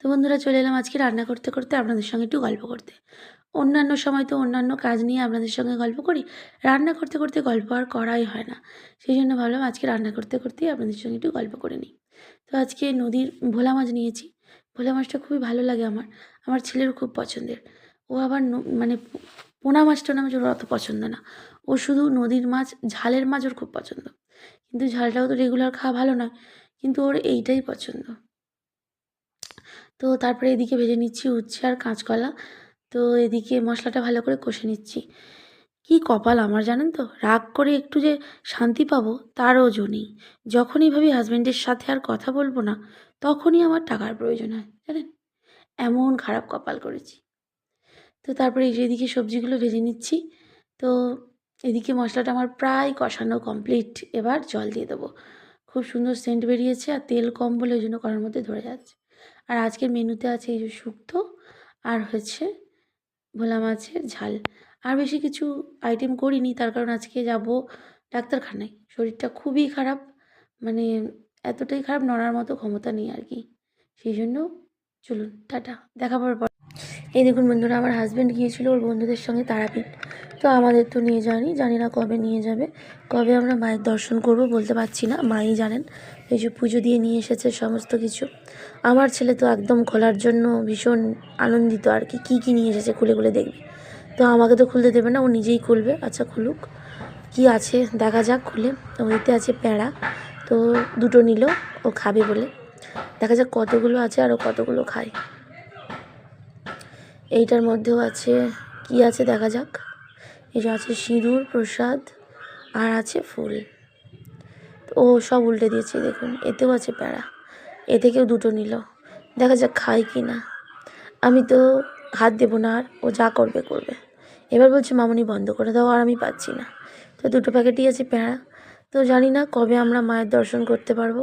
তো বন্ধুরা চলে এলাম আজকে রান্না করতে করতে আপনাদের সঙ্গে একটু গল্প করতে। অন্যান্য সময় তো অন্যান্য কাজ নিয়ে আপনাদের সঙ্গে গল্প করি। রান্না করতে করতে গল্প আর করাই হয় না। সেই জন্য ভাবলাম আজকে রান্না করতে করতেই আপনাদের সঙ্গে একটু গল্প করে নিই। তো আজকে নদীর ভোলা মাছ নিয়েছি। ভোলা মাছটা খুবই ভালো লাগে আমার। আমার ছেলেরও খুব পছন্দের। ও আবার মানে পোনা মাছটা না ওর অত পছন্দ না। ও শুধু নদীর মাছ, ঝালের মাছ ওর খুব পছন্দ। কিন্তু ঝালটাও তো রেগুলার খাওয়া ভালো নয়। কিন্তু ওর এইটাই পছন্দ। তো তারপরে এদিকে ভেজে নিচ্ছি উচ্ছে আর কাঁচকলা। তো এদিকে মশলাটা ভালো করে কষে নিচ্ছি। কি কপাল আমার জানেন তো? রাগ করে একটু যে শান্তি পাবো তারও জো নেই। যখনই ভাবি হাজব্যান্ডের সাথে আর কথা বলব না, তখনই আমার টাকার প্রয়োজন হয়, জানেন? এমন খারাপ কপাল করেছি। তো তারপরে এদিকে সবজিগুলো ভেজে নিচ্ছি। তো এদিকে মশলাটা আমার প্রায় কষানো কমপ্লিট এবার জল দিয়ে দেবো। খুব সুন্দর সেন্ট বেরিয়েছে আর তেল কম বলে ওই জন্য করার মধ্যে ধরে যাচ্ছে। আর আজকের মেনুতে আছে এই যে শুক্তো, আর হচ্ছে ভোলা মাছের ঝাল। আর বেশি কিছু আইটেম করিনি, তার কারণ আজকে যাব ডাক্তারখানায়। শরীরটা খুবই খারাপ মানে এতটাই খারাপ, নড়ার মতো ক্ষমতা নেই আর কি। সেই জন্য চলুন, টাটা দেখাবার পর। এই দেখুন বন্ধুরা, আমার হাজব্যান্ড গিয়েছিল ওর বন্ধুদের সঙ্গে তারাপীঠ। তো আমাদের তো নিয়ে যায়নি, জানি না কবে নিয়ে যাবে। কবে আমরা মায়ের দর্শন করব বলতে পারছি না, মাই জানেন। এই যে পুজো দিয়ে নিয়ে এসেছে সমস্ত কিছু। আমার ছেলে তো একদম খোলার জন্য ভীষণ আনন্দিত, আর কি, কী কী নিয়ে এসেছে খুলে খুলে দেখবে। তো আমাকে তো খুলতে দেবে না, ও নিজেই খুলবে। আচ্ছা খুলুক। কি আছে? দেখা যাক, খুলে। ওইতে আছে প্যাঁড়া তো দুটো নিল, ও খাবে বলে। দেখা যাক কতগুলো আছে আর ও কতগুলো খায়। এইটার মধ্যেও আছে, কি আছে দেখা যাক। এই আছে সিঁদুর, প্রসাদ, আর আছে ফুল। ও সব উল্টে দিয়েছে, দেখুন। এতেও আছে প্যাঁড়া এ থেকেও দুটো নিল। দেখা যাক খায় কি না। আমি তো হাত দেবো না আর, ও যা করবে করবে। এবার বলছে, মামনি, বন্ধ করে দাও, আর আমি পাচ্ছি না। তো দুটো প্যাকেটই আছে প্যাঁড়া তো জানি না কবে আমরা মায়ের দর্শন করতে পারব।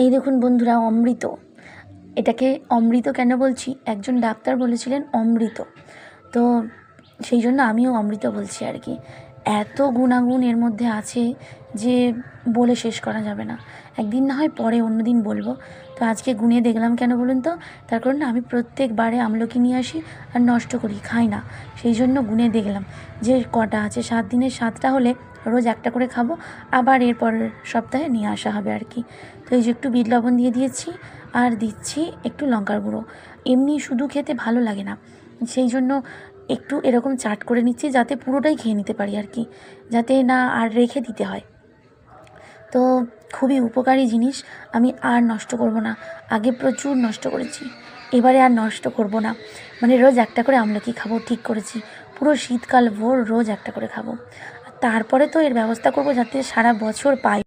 এই দেখুন বন্ধুরা, অমৃত। এটাকে অমৃত কেন বলছি? একজন ডাক্তার বলেছিলেন অমৃত। তো সেই জন্য আমিও অমৃত বলছি আর কি। এত গুণাগুণ এর মধ্যে আছে যে বলে শেষ করা যাবে না। একদিন না হয় পরে অন্য দিন বলব। তো আজকে গুনিয়ে দেখলাম কেন বলুন তো? তার কারণ আমি প্রত্যেকবারে আমলকি নিয়ে আসি আর নষ্ট করি, খাই না। সেই জন্য গুনে দেখলাম যে কটা আছে, সাত দিনের সাতটা হলে রোজ একটা করে খাব, আবার এরপরের সপ্তাহে নিয়ে আসা হবে আর কি। তো এই যে একটু বিট লবণ দিয়ে দিয়েছি আর দিচ্ছি একটু লঙ্কার গুঁড়ো। এমনি শুধু খেতে ভালো লাগে না। সেই জন্য একটু এরকম চাট করে নিচ্ছি যাতে পুরোটাই খেয়ে নিতে পারি আর কি, যাতে না আর রেখে দিতে হয়। তো খুবই উপকারী জিনিস, আমি আর নষ্ট করব না। আগে প্রচুর নষ্ট করেছি, এবারে আর নষ্ট করব না। মানে রোজ একটা করে আমলকি খাব, ঠিক করেছি। পুরো শীতকাল ভোর রোজ একটা করে খাব। তারপরে তো এর ব্যবস্থা করব যাতে সারা বছর পাই।